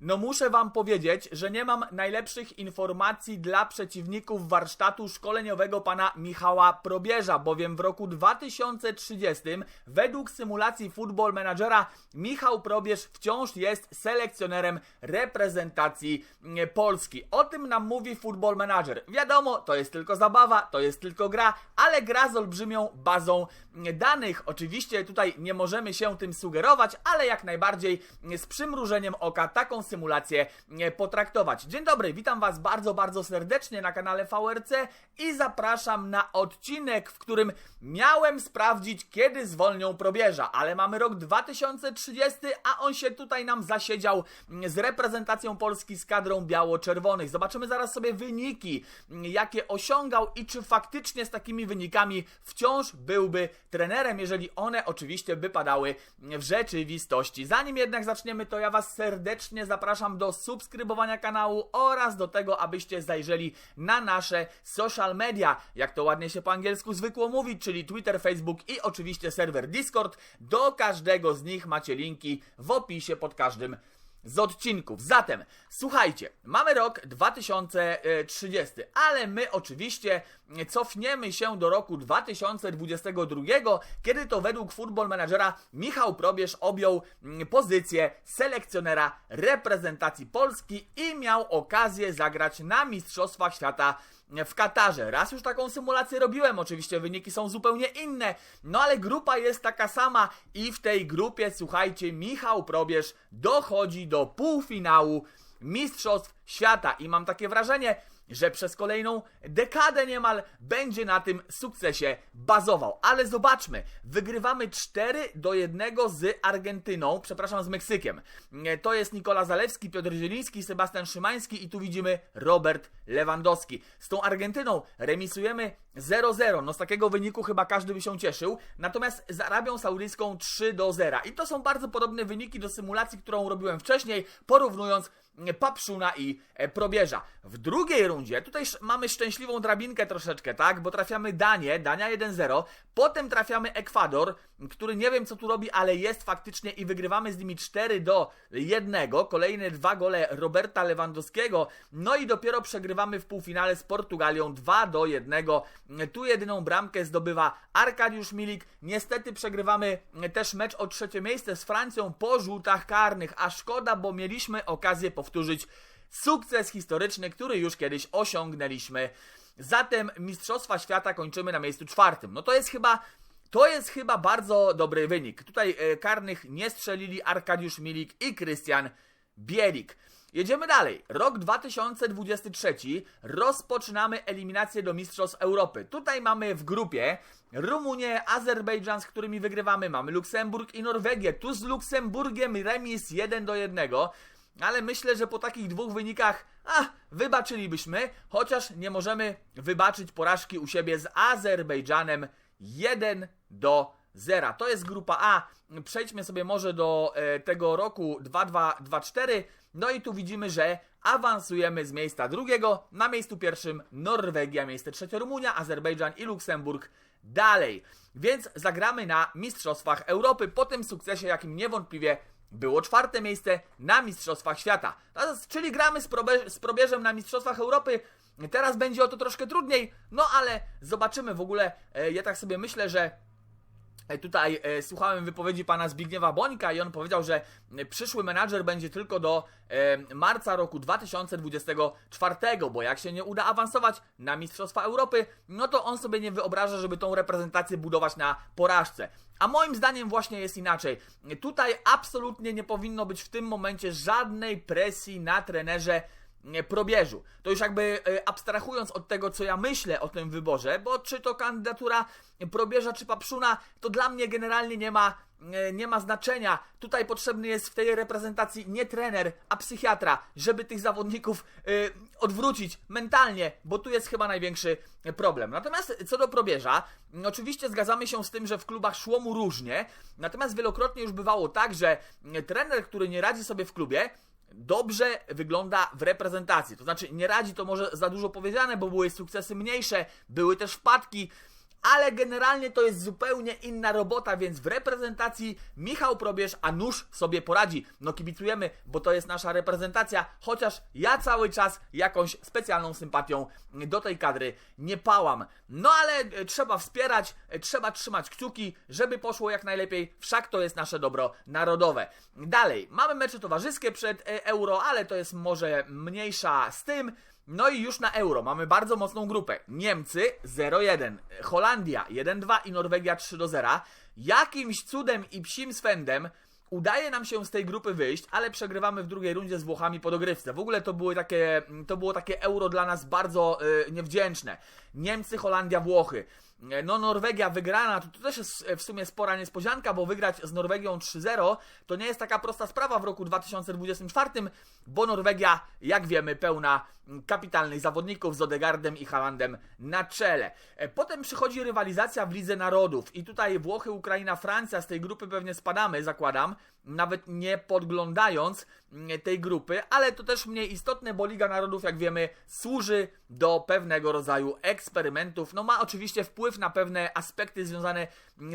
No muszę wam powiedzieć, że nie mam najlepszych informacji dla przeciwników warsztatu szkoleniowego pana Michała Probierza, bowiem w roku 2030 według symulacji Football Managera Michał Probierz wciąż jest selekcjonerem reprezentacji mm, Polski. O tym nam mówi Football Manager. Wiadomo, to jest tylko zabawa, to jest tylko gra, ale gra z olbrzymią bazą mm, danych. Oczywiście tutaj nie możemy się tym sugerować, ale jak najbardziej mm, z przymrużeniem oka taką symulację e, potraktować. Dzień dobry, witam Was bardzo, bardzo serdecznie na kanale VRC i zapraszam na odcinek, w którym miałem sprawdzić, kiedy zwolnią probierza, ale mamy rok 2030, a on się tutaj nam zasiedział z reprezentacją Polski z kadrą biało-czerwonych. Zobaczymy zaraz sobie wyniki, jakie osiągał i czy faktycznie z takimi wynikami wciąż byłby trenerem, jeżeli one oczywiście by padały w rzeczywistości. Zanim jednak zaczniemy, to ja Was serdecznie zapraszam do subskrybowania kanału oraz do tego, abyście zajrzeli na nasze social media, jak to ładnie się po angielsku zwykło mówić, czyli Twitter, Facebook i oczywiście serwer Discord. Do każdego z nich macie linki w opisie pod każdym z odcinków. Zatem, słuchajcie, mamy rok 2030, ale my oczywiście cofniemy się do roku 2022, kiedy to według Football Managera Michał Probierz objął mm, pozycję selekcjonera reprezentacji Polski i miał okazję zagrać na Mistrzostwach Świata w Katarze. Raz już taką symulację robiłem, oczywiście wyniki są zupełnie inne, no ale grupa jest taka sama i w tej grupie, słuchajcie, Michał Probierz dochodzi do półfinału Mistrzostw Świata. I mam takie wrażenie, że przez kolejną dekadę niemal będzie na tym sukcesie bazował. Ale zobaczmy, wygrywamy 4 do 1 z Argentyną, przepraszam, z Meksykiem. To jest Nikola Zalewski, Piotr Zieliński, Sebastian Szymański i tu widzimy Robert Lewandowski. Z tą Argentyną remisujemy 0-0. No z takiego wyniku chyba każdy by się cieszył. Natomiast z Arabią Saudyjską 3 do 0. I to są bardzo podobne wyniki do symulacji, którą robiłem wcześniej, porównując Papszuna i e, Probierza. W drugiej rundzie, tutaj mamy szczęśliwą drabinkę troszeczkę, tak? Bo trafiamy Danię, Dania 1-0, potem trafiamy Ekwador, który nie wiem co tu robi, ale jest faktycznie i wygrywamy z nimi 4 do 1. Kolejne dwa gole Roberta Lewandowskiego. No i dopiero przegrywamy w półfinale z Portugalią 2 do 1. Tu jedyną bramkę zdobywa Arkadiusz Milik. Niestety przegrywamy też mecz o trzecie miejsce z Francją po rzutach karnych, a szkoda, bo mieliśmy okazję powtórzyć sukces historyczny, który już kiedyś osiągnęliśmy. Zatem Mistrzostwa Świata kończymy na miejscu czwartym. No to jest chyba to jest chyba bardzo dobry wynik. Tutaj e, karnych nie strzelili Arkadiusz Milik i Krystian Bielik. Jedziemy dalej. Rok 2023. Rozpoczynamy eliminację do Mistrzostw Europy. Tutaj mamy w grupie Rumunię, Azerbejdżan, z którymi wygrywamy. Mamy Luksemburg i Norwegię. Tu z Luksemburgiem remis 1 do 1. Ale myślę, że po takich dwóch wynikach, a, wybaczylibyśmy, chociaż nie możemy wybaczyć porażki u siebie z Azerbejdżanem 1 do 0. To jest grupa A. Przejdźmy sobie może do e, tego roku 2224. No i tu widzimy, że awansujemy z miejsca drugiego na miejscu pierwszym Norwegia, miejsce trzecie Rumunia, Azerbejdżan i Luksemburg dalej. Więc zagramy na Mistrzostwach Europy po tym sukcesie, jakim niewątpliwie było czwarte miejsce na Mistrzostwach Świata. Czyli gramy z, probie z probierzem na Mistrzostwach Europy. Teraz będzie o to troszkę trudniej, no ale zobaczymy w ogóle. E, ja tak sobie myślę, że e, Tutaj e, słuchałem wypowiedzi pana Zbigniewa Bońka i on powiedział, że przyszły menadżer będzie tylko do marca roku 2024, bo jak się nie uda awansować na Mistrzostwa Europy, no to on sobie nie wyobraża, żeby tą reprezentację budować na porażce. A moim zdaniem właśnie jest inaczej. Tutaj absolutnie nie powinno być w tym momencie żadnej presji na trenerze probierzu. To już jakby e, abstrahując od tego, co ja myślę o tym wyborze, bo czy to kandydatura probierza, czy papszuna, to dla mnie generalnie nie ma, e, nie ma znaczenia. Tutaj potrzebny jest w tej reprezentacji nie trener, a psychiatra, żeby tych zawodników odwrócić mentalnie, bo tu jest chyba największy problem. Natomiast co do probierza, oczywiście zgadzamy się z tym, że w klubach szło mu różnie, natomiast wielokrotnie już bywało tak, że trener, który nie radzi sobie w klubie, dobrze wygląda w reprezentacji. To znaczy, nie radzi to może za dużo powiedziane, bo były sukcesy mniejsze, były też wpadki, ale generalnie to jest zupełnie inna robota, więc w reprezentacji Michał Probierz, a nóż sobie poradzi. No kibicujemy, bo to jest nasza reprezentacja, chociaż ja cały czas jakąś specjalną sympatią do tej kadry nie pałam. No ale e, trzeba wspierać, e, trzeba trzymać kciuki, żeby poszło jak najlepiej, wszak to jest nasze dobro narodowe. Dalej, mamy mecze towarzyskie przed e, Euro, ale to jest może mniejsza z tym. No i już na euro mamy bardzo mocną grupę. Niemcy 0-1, Holandia 1-2 i Norwegia 3-0. Jakimś cudem i psim swędem udaje nam się z tej grupy wyjść, ale przegrywamy w drugiej rundzie z Włochami po dogrywce. W ogóle to, były takie, to było takie euro dla nas bardzo yy, niewdzięczne. Niemcy, Holandia, Włochy. No Norwegia wygrana, to, to też jest w sumie spora niespodzianka, bo wygrać z Norwegią 3-0 to nie jest taka prosta sprawa w roku 2024, bo Norwegia, jak wiemy, pełna kapitalnych zawodników z Odegardem i Haalandem na czele. E, potem przychodzi rywalizacja w Lidze Narodów i tutaj Włochy, Ukraina, Francja z tej grupy pewnie spadamy, zakładam, nawet nie podglądając tej grupy, ale to też mniej istotne, bo Liga Narodów, jak wiemy, służy do pewnego rodzaju eksperymentów. No ma oczywiście wpływ na pewne aspekty związane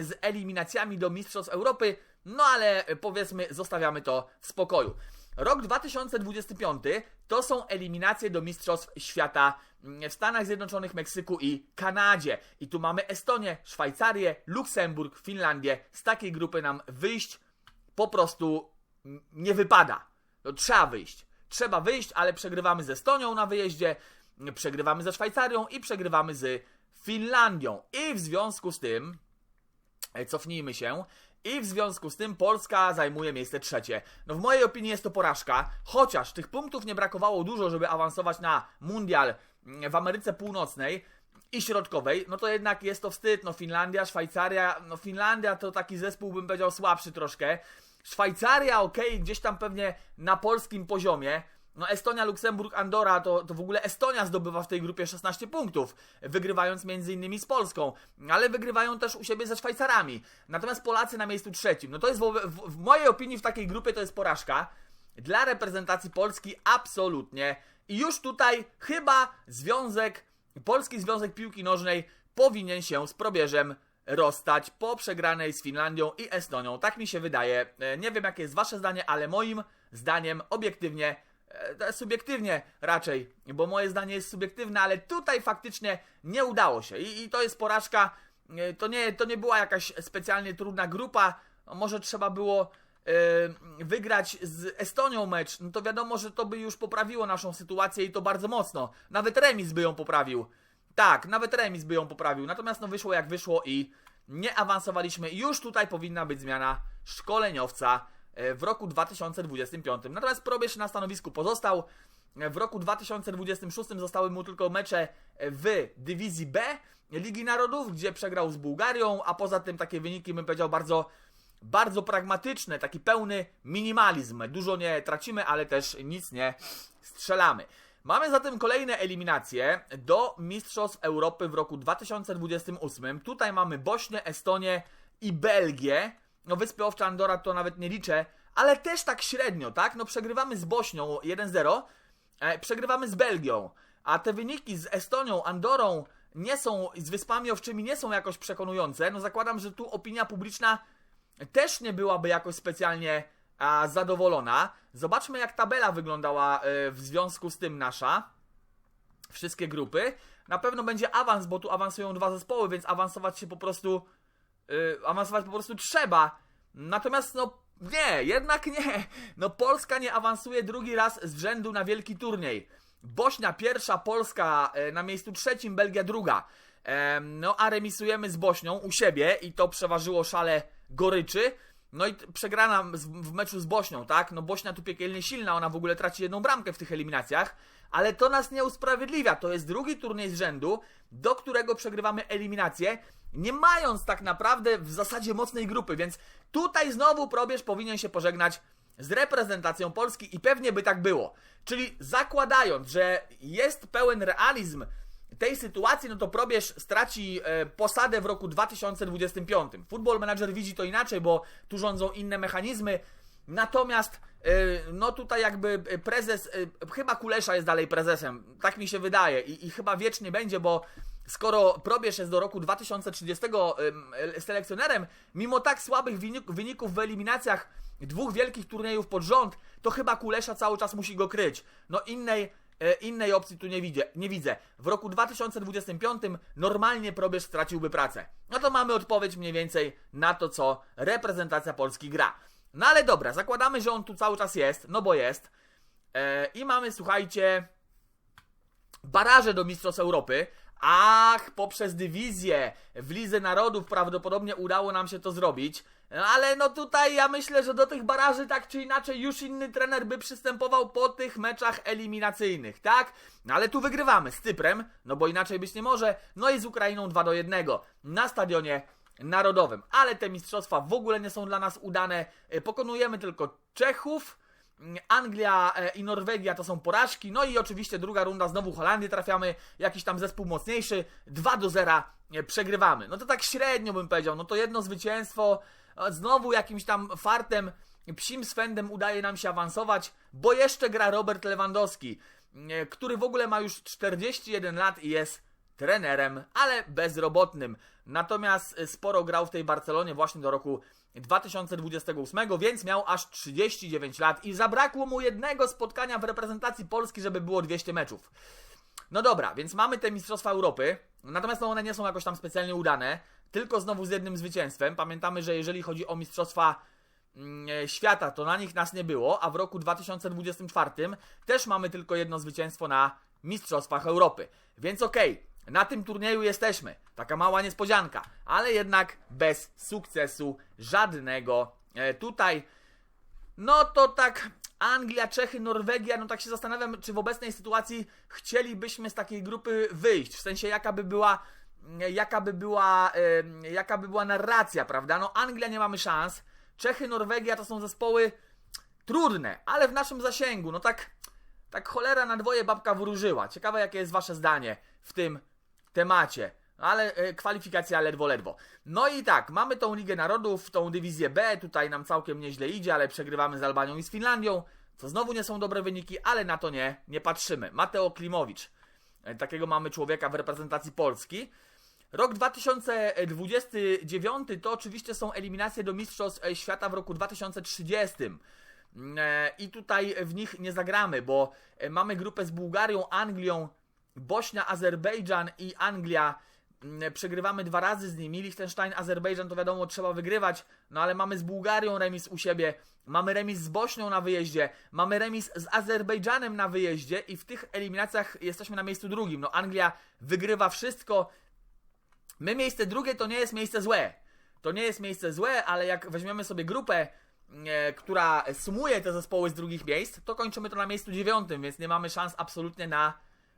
z eliminacjami do Mistrzostw Europy, no ale powiedzmy, zostawiamy to w spokoju. Rok 2025 to są eliminacje do Mistrzostw Świata w Stanach Zjednoczonych, Meksyku i Kanadzie. I tu mamy Estonię, Szwajcarię, Luksemburg, Finlandię. Z takiej grupy nam wyjść po prostu nie wypada. No, trzeba wyjść. Trzeba wyjść, ale przegrywamy z Estonią na wyjeździe, przegrywamy ze Szwajcarią i przegrywamy z Finlandią. I w związku z tym, e, cofnijmy się, i w związku z tym Polska zajmuje miejsce trzecie. No w mojej opinii jest to porażka, chociaż tych punktów nie brakowało dużo, żeby awansować na mundial mm, w Ameryce Północnej i Środkowej, no to jednak jest to wstyd. No Finlandia, Szwajcaria, no Finlandia to taki zespół bym powiedział słabszy troszkę. Szwajcaria, ok, gdzieś tam pewnie na polskim poziomie. No Estonia, Luksemburg, Andora, to, to w ogóle Estonia zdobywa w tej grupie 16 punktów, wygrywając między innymi z Polską, ale wygrywają też u siebie ze Szwajcarami. Natomiast Polacy na miejscu trzecim. No to jest w, w, w mojej opinii w takiej grupie to jest porażka. Dla reprezentacji Polski absolutnie. I już tutaj chyba związek, Polski Związek Piłki Nożnej powinien się z probierzem rozstać po przegranej z Finlandią i Estonią. Tak mi się wydaje. E, nie wiem, jakie jest Wasze zdanie, ale moim zdaniem obiektywnie, subiektywnie raczej, bo moje zdanie jest subiektywne, ale tutaj faktycznie nie udało się. I, i to jest porażka. E, to nie, to nie była jakaś specjalnie trudna grupa. Może trzeba było wygrać z Estonią mecz, no to wiadomo, że to by już poprawiło naszą sytuację i to bardzo mocno. Nawet remis by ją poprawił. Tak, nawet remis by ją poprawił. Natomiast no wyszło jak wyszło i nie awansowaliśmy. Już tutaj powinna być zmiana szkoleniowca e, w roku 2025. Natomiast Probierz na stanowisku pozostał. E, w roku 2026 zostały mu tylko mecze w dywizji B Ligi Narodów, gdzie przegrał z Bułgarią, a poza tym takie wyniki bym powiedział bardzo bardzo pragmatyczne, taki pełny minimalizm. Dużo nie tracimy, ale też nic nie strzelamy. Mamy zatem kolejne eliminacje do Mistrzostw Europy w roku 2028. Tutaj mamy Bośnię, Estonię i Belgię. No Wyspy Owcze Andora to nawet nie liczę, ale też tak średnio, tak? No przegrywamy z Bośnią 1-0, e, przegrywamy z Belgią, a te wyniki z Estonią, Andorą nie są, z Wyspami Owczymi nie są jakoś przekonujące. No zakładam, że tu opinia publiczna też nie byłaby jakoś specjalnie a, zadowolona. Zobaczmy, jak tabela wyglądała y, w związku z tym nasza. Wszystkie grupy. Na pewno będzie awans, bo tu awansują dwa zespoły, więc awansować się po prostu. Y, awansować po prostu trzeba. Natomiast, no, nie, jednak nie. No, Polska nie awansuje drugi raz z rzędu na wielki turniej. Bośnia pierwsza, Polska y, na miejscu trzecim, Belgia druga. No, a remisujemy z Bośnią u siebie i to przeważyło szale goryczy. No i przegrana w meczu z Bośnią, tak? No Bośnia tu piekielnie silna, ona w ogóle traci jedną bramkę w tych eliminacjach, ale to nas nie usprawiedliwia. To jest drugi turniej z rzędu, do którego przegrywamy eliminację, nie mając tak naprawdę w zasadzie mocnej grupy, więc tutaj znowu probierz powinien się pożegnać z reprezentacją Polski i pewnie by tak było. Czyli zakładając, że jest pełen realizm tej sytuacji, no to Probierz straci e, posadę w roku 2025. Football Manager widzi to inaczej, bo tu rządzą inne mechanizmy. Natomiast e, no tutaj jakby prezes, e, chyba Kulesza jest dalej prezesem, tak mi się wydaje i, i chyba wiecznie będzie, bo skoro Probierz jest do roku 2030 ym, e, selekcjonerem, mimo tak słabych wynik- wyników w eliminacjach dwóch wielkich turniejów pod rząd, to chyba Kulesza cały czas musi go kryć. No innej, innej opcji tu nie widzę, nie widzę. W roku 2025 normalnie Probierz straciłby pracę. No to mamy odpowiedź mniej więcej na to, co reprezentacja Polski gra. No ale dobra, zakładamy, że on tu cały czas jest, no bo jest. E, I mamy, słuchajcie, baraże do Mistrzostw Europy. Ach, poprzez dywizję w Lidze Narodów prawdopodobnie udało nam się to zrobić. No, Ale no tutaj ja myślę, że do tych baraży tak czy inaczej już inny trener by przystępował po tych meczach eliminacyjnych, tak? No ale tu wygrywamy z Cyprem, no bo inaczej być nie może, no i z Ukrainą 2 do 1 na stadionie narodowym. Ale te mistrzostwa w ogóle nie są dla nas udane. E, Pokonujemy tylko Czechów, Anglia e, i Norwegia to są porażki, no i oczywiście druga runda, znowu Holandię trafiamy, jakiś tam zespół mocniejszy, 2 do 0 e, przegrywamy. No to tak średnio bym powiedział, no to jedno zwycięstwo, znowu jakimś tam fartem, psim swędem udaje nam się awansować, bo jeszcze gra Robert Lewandowski, e, który w ogóle ma już 41 lat i jest trenerem, ale bezrobotnym. Natomiast e, sporo grał w tej Barcelonie właśnie do roku 2028, więc miał aż 39 lat i zabrakło mu jednego spotkania w reprezentacji Polski, żeby było 200 meczów. No dobra, więc mamy te Mistrzostwa Europy, natomiast no one nie są jakoś tam specjalnie udane, tylko znowu z jednym zwycięstwem. Pamiętamy, że jeżeli chodzi o Mistrzostwa mm, e, Świata, to na nich nas nie było, a w roku 2024 też mamy tylko jedno zwycięstwo na Mistrzostwach Europy. Więc okej, na tym turnieju jesteśmy. Taka mała niespodzianka, ale jednak bez sukcesu żadnego. E, tutaj no to tak Anglia, Czechy, Norwegia, no tak się zastanawiam, czy w obecnej sytuacji chcielibyśmy z takiej grupy wyjść. W sensie jaka by była jaka by była e, jaka by była narracja, prawda? No Anglia nie mamy szans. Czechy, Norwegia to są zespoły trudne, ale w naszym zasięgu. No tak tak cholera na dwoje babka wróżyła. Ciekawe jakie jest wasze zdanie w tym temacie. Ale e, kwalifikacja ledwo, ledwo. No i tak, mamy tą Ligę Narodów, tą dywizję B, tutaj nam całkiem nieźle idzie, ale przegrywamy z Albanią i z Finlandią, co znowu nie są dobre wyniki, ale na to nie, nie patrzymy. Mateo Klimowicz, e, takiego mamy człowieka w reprezentacji Polski. Rok 2029 to oczywiście są eliminacje do Mistrzostw e, Świata w roku 2030. E, I tutaj w nich nie zagramy, bo mamy grupę z Bułgarią, Anglią, Bośnia, Azerbejdżan i Anglia. Mm, Przegrywamy dwa razy z nimi. Liechtenstein, Azerbejdżan to wiadomo trzeba wygrywać, no ale mamy z Bułgarią remis u siebie, mamy remis z Bośnią na wyjeździe, mamy remis z Azerbejdżanem na wyjeździe i w tych eliminacjach jesteśmy na miejscu drugim. No Anglia wygrywa wszystko. My miejsce drugie to nie jest miejsce złe. To nie jest miejsce złe, ale jak weźmiemy sobie grupę, e, która sumuje te zespoły z drugich miejsc, to kończymy to na miejscu dziewiątym, więc nie mamy szans absolutnie na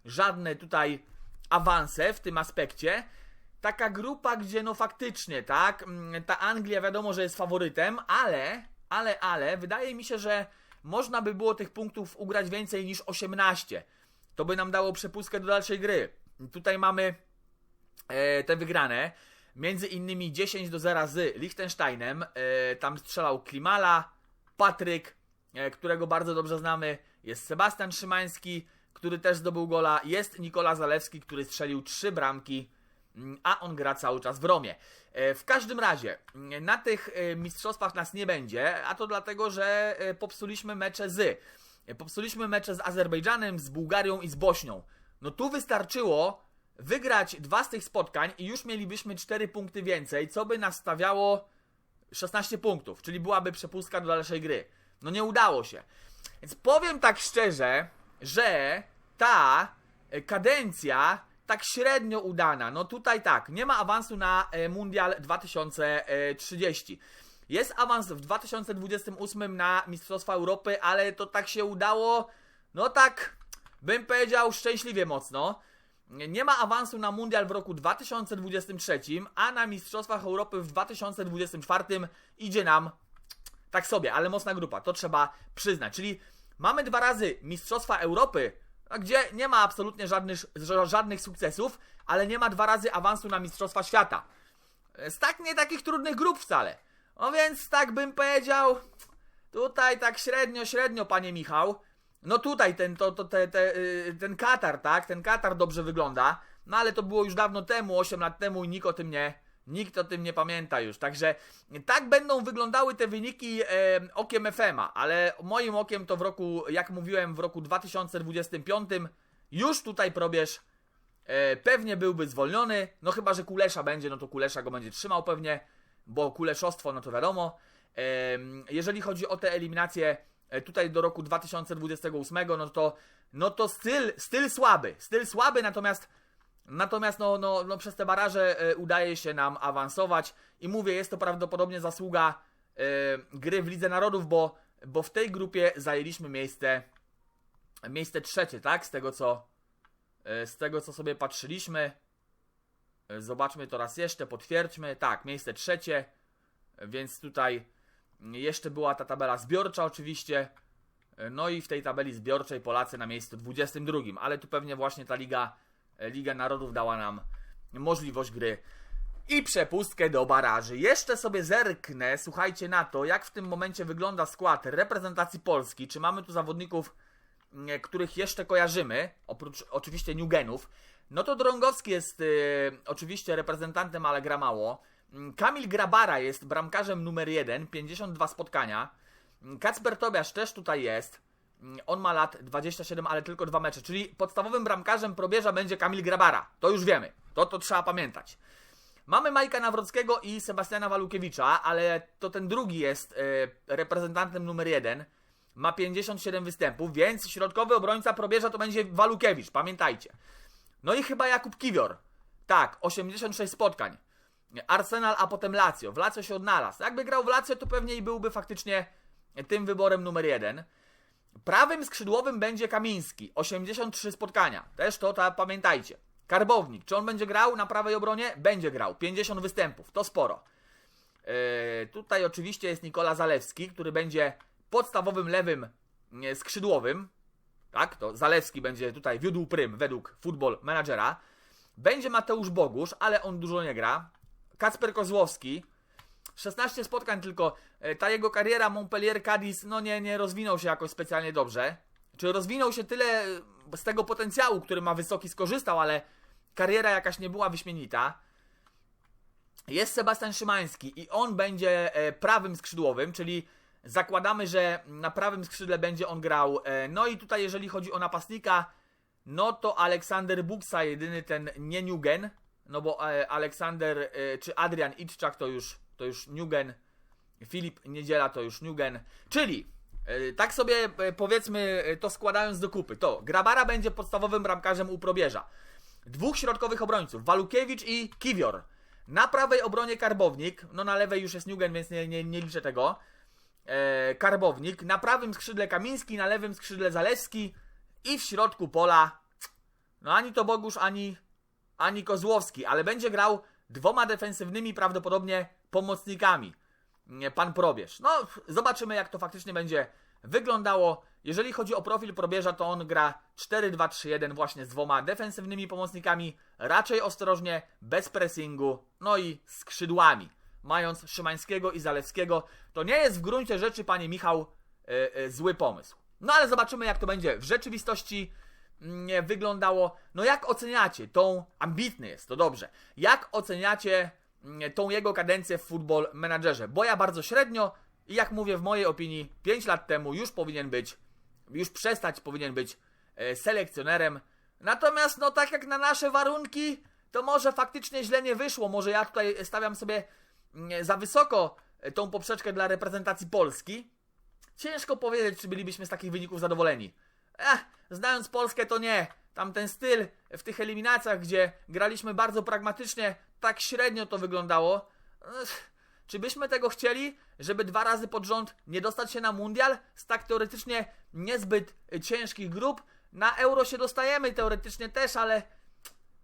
żadne tutaj awanse w tym aspekcie. Taka grupa, gdzie no faktycznie, tak, mm, ta Anglia wiadomo, że jest faworytem, ale, ale, ale, wydaje mi się, że można by było tych punktów ugrać więcej niż 18. To by nam dało przepustkę do dalszej gry. Tutaj mamy e, te wygrane. Między innymi 10 do 0 z Liechtensteinem. E, tam strzelał Klimala, Patryk, e, którego bardzo dobrze znamy. Jest Sebastian Szymański, który też zdobył gola. Jest Nikola Zalewski, który strzelił trzy bramki, mm, a on gra cały czas w Romie. E, W każdym razie, mm, na tych e, mistrzostwach nas nie będzie, a to dlatego, że e, popsuliśmy mecze z. Popsuliśmy mecze z Azerbejdżanem, z Bułgarią i z Bośnią. No tu wystarczyło wygrać dwa z tych spotkań i już mielibyśmy 4 punkty więcej, co by nas stawiało 16 punktów, czyli byłaby przepustka do dalszej gry. No nie udało się. Więc powiem tak szczerze, że ta e, kadencja tak średnio udana. No tutaj tak, nie ma awansu na e, Mundial 2030. Jest awans w 2028 na Mistrzostwa Europy, ale to tak się udało, no tak, bym powiedział szczęśliwie mocno. Nie ma awansu na Mundial w roku 2023, a na Mistrzostwach Europy w 2024 idzie nam tak sobie, ale mocna grupa, to trzeba przyznać. Czyli mamy dwa razy Mistrzostwa Europy, gdzie nie ma absolutnie żadnych, ża- żadnych sukcesów, ale nie ma dwa razy awansu na Mistrzostwa Świata. Z tak nie takich trudnych grup wcale. No więc tak bym powiedział, tutaj tak średnio, średnio, panie Michał. No tutaj ten, to, to, te, te, y, ten Katar, tak? Ten Katar dobrze wygląda. No ale to było już dawno temu, 8 lat temu i nikt o tym nie, nikt o tym nie pamięta już. Także tak będą wyglądały te wyniki e, okiem FM-a, ale moim okiem to w roku, jak mówiłem, w roku 2025 już tutaj probierz e, pewnie byłby zwolniony, no chyba, że Kulesza będzie, no to Kulesza go będzie trzymał pewnie, bo Kuleszostwo, no to wiadomo. Em, Jeżeli chodzi o te eliminacje e, tutaj do roku 2028, no to, no to styl, styl słaby, styl słaby, natomiast Natomiast no, no, no przez te baraże e, udaje się nam awansować i mówię, jest to prawdopodobnie zasługa e, gry w Lidze Narodów, bo, bo w tej grupie zajęliśmy miejsce miejsce trzecie, tak? Z tego co e, z tego co sobie patrzyliśmy. Zobaczmy to raz jeszcze, potwierdźmy. Tak, miejsce trzecie. Więc tutaj jeszcze była ta tabela zbiorcza oczywiście. No i w tej tabeli zbiorczej Polacy na miejscu 22, ale tu pewnie właśnie ta Liga Liga Narodów dała nam możliwość gry i przepustkę do baraży. Jeszcze sobie zerknę, słuchajcie na to, jak w tym momencie wygląda skład reprezentacji Polski. Czy mamy tu zawodników, mm, których jeszcze kojarzymy, oprócz oczywiście Newgenów. No to Drągowski jest y, oczywiście reprezentantem, ale gra mało. Mm, Kamil Grabara jest bramkarzem numer 1, 52 spotkania. Mm, Kacper Tobiasz też tutaj jest. Mm, On ma lat 27, ale tylko dwa mecze. Czyli podstawowym bramkarzem probierza będzie Kamil Grabara. To już wiemy. To, to trzeba pamiętać. Mamy Majka Nawrockiego i Sebastiana Walukiewicza, ale to ten drugi jest e, reprezentantem numer jeden. Ma 57 występów, więc środkowy obrońca probierza to będzie Walukiewicz, pamiętajcie. No i chyba Jakub Kiwior. Tak, 86 spotkań. Arsenal, a potem Lazio. W Lazio się odnalazł. Jakby grał w Lazio, to pewnie i byłby faktycznie tym wyborem numer jeden. Prawym skrzydłowym będzie Kamiński. 83 spotkania. Też to ta, pamiętajcie. Karbownik. Czy on będzie grał na prawej obronie? Będzie grał. 50 występów. To sporo. Yy, tutaj oczywiście jest Nikola Zalewski, który będzie podstawowym lewym skrzydłowym. Tak, to Zalewski będzie tutaj wiódł prym według Football Managera. Będzie Mateusz Bogusz, ale on dużo nie gra. Kacper Kozłowski. 16 spotkań tylko. E, Ta jego kariera Montpellier Cadiz no nie, nie rozwinął się jakoś specjalnie dobrze. Czy rozwinął się tyle e, z tego potencjału, który ma wysoki, skorzystał, ale kariera jakaś nie była wyśmienita. Jest Sebastian Szymański i on będzie e, prawym skrzydłowym, czyli zakładamy, że na prawym skrzydle będzie on grał. No i tutaj jeżeli chodzi o napastnika, no to Aleksander Buksa, jedyny ten nie Nugen, no bo Aleksander czy Adrian Itczak to już, to już Nugen, Filip Niedziela to już Nugen, czyli e, tak sobie e, powiedzmy e, to składając do kupy, to Grabara będzie podstawowym bramkarzem u probierza. Dwóch środkowych obrońców, Walukiewicz i Kiwior. Na prawej obronie Karbownik, no na lewej już jest Nugen, więc nie, nie, nie liczę tego. Karbownik, na prawym skrzydle Kamiński, na lewym skrzydle Zalewski i w środku pola no ani to Bogusz, ani, ani Kozłowski, ale będzie grał dwoma defensywnymi prawdopodobnie pomocnikami. Pan Probierz. No, zobaczymy jak to faktycznie będzie wyglądało. Jeżeli chodzi o profil Probierza, to on gra 4-2-3-1 właśnie z dwoma defensywnymi pomocnikami, raczej ostrożnie, bez pressingu, no i skrzydłami. Mając Szymańskiego i Zalewskiego, to nie jest w gruncie rzeczy, panie Michał, e, e, zły pomysł. No ale zobaczymy jak to będzie w rzeczywistości wyglądało. No jak oceniacie tą, ambitny jest, to dobrze, jak oceniacie mm, tą jego kadencję w Football Managerze? Bo ja bardzo średnio i jak mówię w mojej opinii, 5 lat temu już powinien być, już przestać powinien być e, selekcjonerem. Natomiast no tak jak na nasze warunki, to może faktycznie źle nie wyszło. Może ja tutaj stawiam sobie mm, za wysoko e, tą poprzeczkę dla reprezentacji Polski. Ciężko powiedzieć, czy bylibyśmy z takich wyników zadowoleni. Ech, znając Polskę, to nie. Tam ten styl w tych eliminacjach, gdzie graliśmy bardzo pragmatycznie, tak średnio to wyglądało. Ech, czy byśmy tego chcieli, żeby dwa razy pod rząd nie dostać się na mundial z tak teoretycznie niezbyt ciężkich grup? Na euro się dostajemy teoretycznie też, ale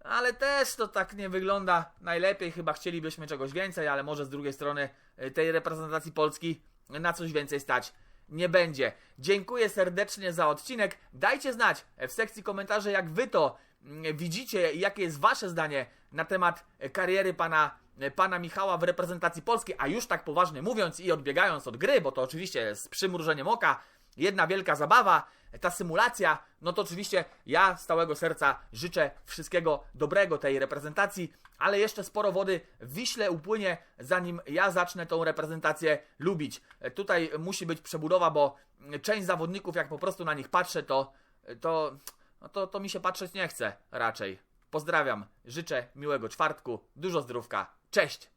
ale też to tak nie wygląda najlepiej. Chyba chcielibyśmy czegoś więcej, ale może z drugiej strony y, tej reprezentacji Polski na coś więcej stać nie będzie. Dziękuję serdecznie za odcinek. Dajcie znać w sekcji komentarzy, jak wy to mm, widzicie i jakie jest wasze zdanie na temat kariery pana, pana Michała w reprezentacji Polskiej. A już tak poważnie mówiąc i odbiegając od gry, bo to oczywiście z przymrużeniem oka, jedna wielka zabawa, ta symulacja, no to oczywiście ja z całego serca życzę wszystkiego dobrego tej reprezentacji, ale jeszcze sporo wody w Wiśle upłynie, zanim ja zacznę tą reprezentację lubić. Tutaj musi być przebudowa, bo część zawodników, jak po prostu na nich patrzę, to, to, no to, to mi się patrzeć nie chce raczej. Pozdrawiam, życzę miłego czwartku, dużo zdrówka, cześć!